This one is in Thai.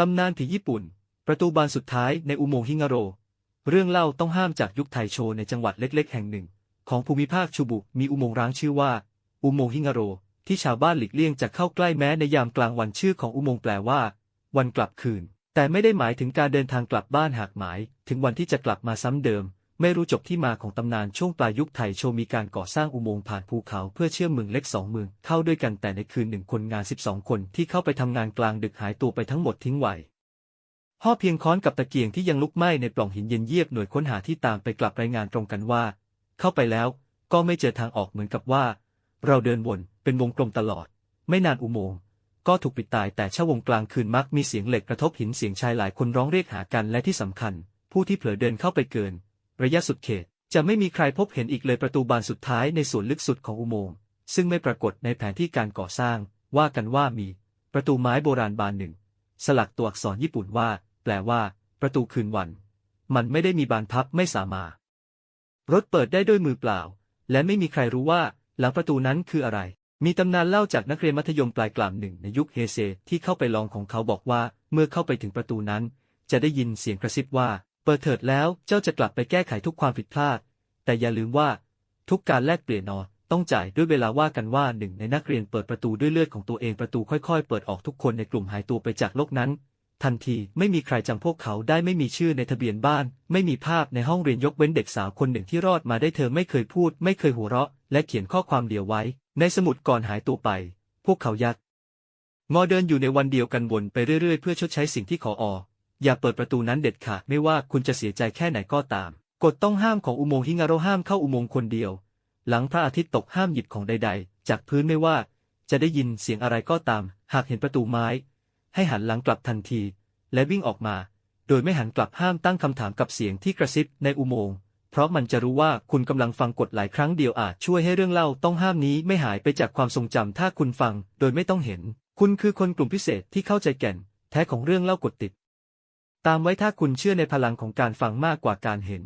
ตำนานผีญี่ปุ่น ประตูบานสุดท้ายในอุโมงค์ฮิงาโร เรื่องเล่าต้องห้ามจากยุคไทโชในจังหวัดเล็ก ๆ แห่งหนึ่ง ของภูมิภาคชูบุมีอุโมงค์ร้างชื่อว่า อุโมงค์ฮิงาโร ที่ชาวบ้านหลีกเลี่ยงจะเข้าใกล้แม้ในยามกลางวันชื่อของอุโมงค์แปลว่า วันกลับคืน แต่ไม่ได้หมายถึงการเดินทางกลับบ้านหากหมาย ถึงวันที่จะกลับมาซ้ำเดิม ไม่รู้จบที่มาของตำนานช่วงปลายยุคไทยโชมีการก่อสร้างอุโมงค์ผ่านภูเขาเพื่อเชื่อมเมืองเล็กสองเมืองเข้าด้วยกันแต่ในคืนหนึ่งคนงาน 12 คนที่เข้าไปทำงานกลางดึกหายตัวไปทั้งหมดทิ้งไว้ห่อเพียงค้อนกับตะเกียงที่ยังลุกไหม้ในปล่องหินเย็นเยียบหน่วยค้นหาที่ตามไปกลับรายงานตรงกันว่า เข้าไปแล้วก็ไม่เจอทางออกเหมือนกับว่า เราเดินวนเป็นวงกลมตลอด ไม่นานอุโมงค์ก็ถูกปิดตายแต่ช่วงกลางคืนมักมีเสียงเหล็กกระทบหินเสียงชายหลายคนร้องเรียกหากันและที่สำคัญ ผู้ที่เผลอเดินเข้าไปเกิน ระยะสุดเขต จะไม่มีใครพบเห็นอีกเลยประตูบานสุดท้ายในส่วนลึกสุดของอุโมงค์ซึ่งไม่ปรากฏในแผนที่การก่อสร้าง ว่ากันว่ามี ประตูไม้โบราณบานหนึ่ง สลักตัวอักษรญี่ปุ่นว่า แปลว่า ประตูคืนวัน มันไม่ได้มีบานพับไม่สามารถรถเปิดได้ด้วยมือเปล่า และไม่มีใครรู้ว่า หลังประตูนั้นคืออะไร มีตำนานเล่าจากนักเรียนมัธยมปลายกลางหนึ่งในยุคเฮเซที่เข้าไปลองของเขาบอกว่า เมื่อเข้าไปถึงประตูนั้น จะได้ยินเสียงกระซิบว่า เปิดเถิดแล้วเจ้าจะกลับไปแก้ไขทุกความผิดพลาด แต่อย่าลืมว่า ทุกการแลกเปลี่ยนนอต้องจ่ายด้วยเวลาว่ากันว่าหนึ่งในนักเรียนเปิดประตูด้วยเลือดของตัวเองประตูค่อยๆ เปิดออกทุกคนในกลุ่มหายตัวไปจากโลกนั้น ทันทีไม่มีใครจำพวกเขาได้ไม่มีชื่อในทะเบียนบ้าน ไม่มีภาพในห้องเรียนยกเว้นเด็กสาวคนหนึ่งที่รอดมาได้เธอไม่เคยพูด ไม่เคยหัวเราะ และเขียนข้อความเดียวไว้ ในสมุดก่อนหายตัวไป พวกเขายักงอเดินอยู่ในวันเดียวกันวนไปเรื่อยๆ เพื่อชดใช้สิ่งที่ขออ อย่าเปิดประตูนั้นเด็ดขาดไม่ว่าคุณจะเสียใจแค่ไหนก็ตาม กฎต้องห้ามของอุโมงค์ฮิงาโรห้ามเข้าอุโมงค์คนเดียว หลังพระอาทิตย์ตกห้ามหยิบของใด ๆ จากพื้นไม่ว่า จะได้ยินเสียงอะไรก็ตาม หากเห็นประตูไม้ ให้หันหลังกลับทันที และวิ่งออกมา โดยไม่หันกลับห้ามตั้งคำถามกับเสียงที่กระซิบในอุโมงค์เพราะมันจะรู้ว่าคุณกำลังฟังกฎหลายครั้งเดียวอาจช่วยให้เรื่องเล่าต้องห้ามนี้ไม่หายไปจากความทรงจำถ้าคุณฟัง โดยไม่ต้องเห็น คุณคือคนกลุ่มพิเศษที่เข้าใจแก่น แท้ของเรื่องเล่ากดติด ตามไว้ถ้าคุณเชื่อในพลังของการฟังมากกว่าการเห็น